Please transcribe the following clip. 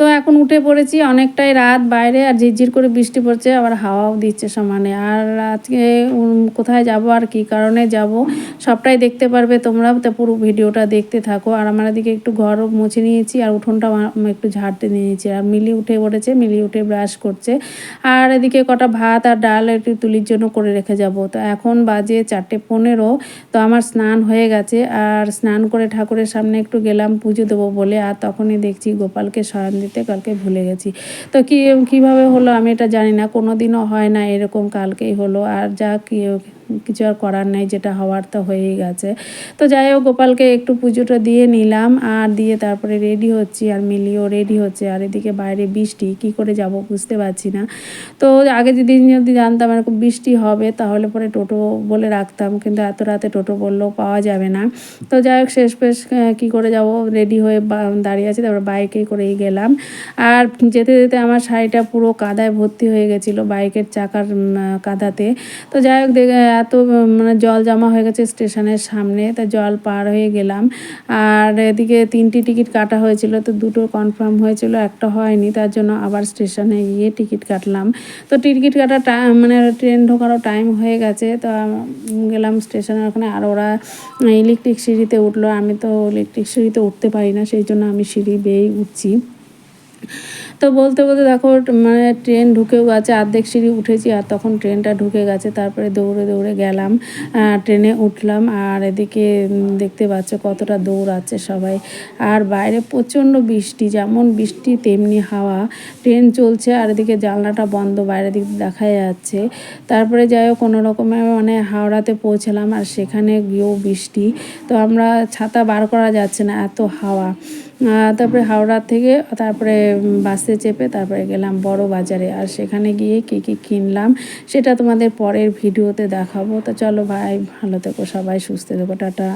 তো এখন উঠে পড়েছি অনেকটাই রাত বাইরে আর ঝিরঝির করে বৃষ্টি পড়ছে, আবার হাওয়াও দিচ্ছে সমানে। আর আজকে কোথায় যাব আর কি কারণে যাব সবটাই দেখতে পারবে তোমরা, তো পুরো ভিডিওটা দেখতে থাকো। আর আমার এদিকে একটু ঘর মুছে নিয়েছি আর উঠোনটা একটু ঝাড়তে নিয়েছি। আর মিলি উঠে পড়েছে, মিলি উঠে ব্রাশ করছে। আর এদিকে কটা ভাত আর ডাল একটু তুলির জন্য করে রেখে যাব। তো এখন বাজে চারটে পনেরো, তো আমার স্নান হয়ে গেছে। আর স্নান করে ঠাকুরের সামনে একটু গেলাম পুজো দেবো বলে, আর তখনই দেখছি গোপালকে শয়ন দিতে কালকে ভুলে গেছি। তো কী, কীভাবে হলো আমি এটা জানি না কোনো দিনও হয় না এরকম কালকেই হলো। আর যা কি কিছু আর করার নেই, যেটা হওয়ার তো হয়েই গেছে। তো যাই হোক, গোপালকে একটু পুজোটা দিয়ে নিলাম আর দিয়ে তারপরে রেডি হচ্ছি আর মিলিও রেডি হচ্ছে। আর এদিকে বাইরে বৃষ্টি, কি করে যাব বুঝতে পারছি না। তো আগে যদি যদি জানতাম এরকম বৃষ্টি হবে, তাহলে পরে টোটো বলে রাখতাম, কিন্তু এত রাতে টোটো বললেও পাওয়া যাবে না। তো যাই হোক, শেষ পেশ কী করে যাব রেডি হয়ে দাঁড়িয়ে আছি, তারপর বাইকে করেই গেলাম। আর যেতে যেতে আমার শাড়িটা পুরো কাদায় ভর্তি হয়ে গেছিল বাইকের চাকার কাদাতে তো যাই হোক এত মানে জল জমা হয়ে গেছে স্টেশনের সামনে, তা জল পার হয়ে গেলাম। আর এদিকে তিনটি টিকিট কাটা হয়েছিল, তো দুটো কনফার্ম হয়েছিল, একটা হয়নি, তার জন্য আবার স্টেশনে গিয়ে টিকিট কাটলাম। তো টিকিট কাটা টাইম মানে ট্রেন ঢোকারও টাইম হয়ে গেছে, তো গেলাম স্টেশনের ওখানে আর ওরা ইলেকট্রিক সিঁড়িতে উঠল। আমি তো ইলেকট্রিক সিঁড়িতে উঠতে পারি না, সেই জন্য আমি সিঁড়ি বেয়েই উঠছি। তো বলতে বলতে দেখো মানে ট্রেন ঢুকেও গেছে, অর্ধেক সিঁড়ি উঠেছি, আর তখন ট্রেনটা ঢুকে গেছে, তারপরে দৌড়ে দৌড়ে গেলাম ট্রেনে উঠলাম, আর এদিকে দেখতে পাচ্ছ কতটা দৌড়াচ্ছে সবাই, আর বাইরে প্রচণ্ড বৃষ্টি, যেমন বৃষ্টি তেমনি হাওয়া, ট্রেন চলছে, আর এদিকে জানলাটা বন্ধ, বাইরের দিক দেখা যাচ্ছে, তারপরে যাই হোক, কোনো রকমে মানে হাওড়াতে পৌঁছলাম, আর সেখানে গিয়েও বৃষ্টি, তো আমরা ছাতা বার করা যাচ্ছে না, এত হাওয়া তারপরে হাওড়া থেকে, তারপরে বাসে চেপে তারপরে গেলাম বড় বাজারে। আর সেখানে গিয়ে কি কি কিনলাম, সেটা তোমাদের পরের ভিডিওতে দেখাবো। তো চলো ভাই ভালো থেকো সবাই, সুস্থ থেকো, টাটা।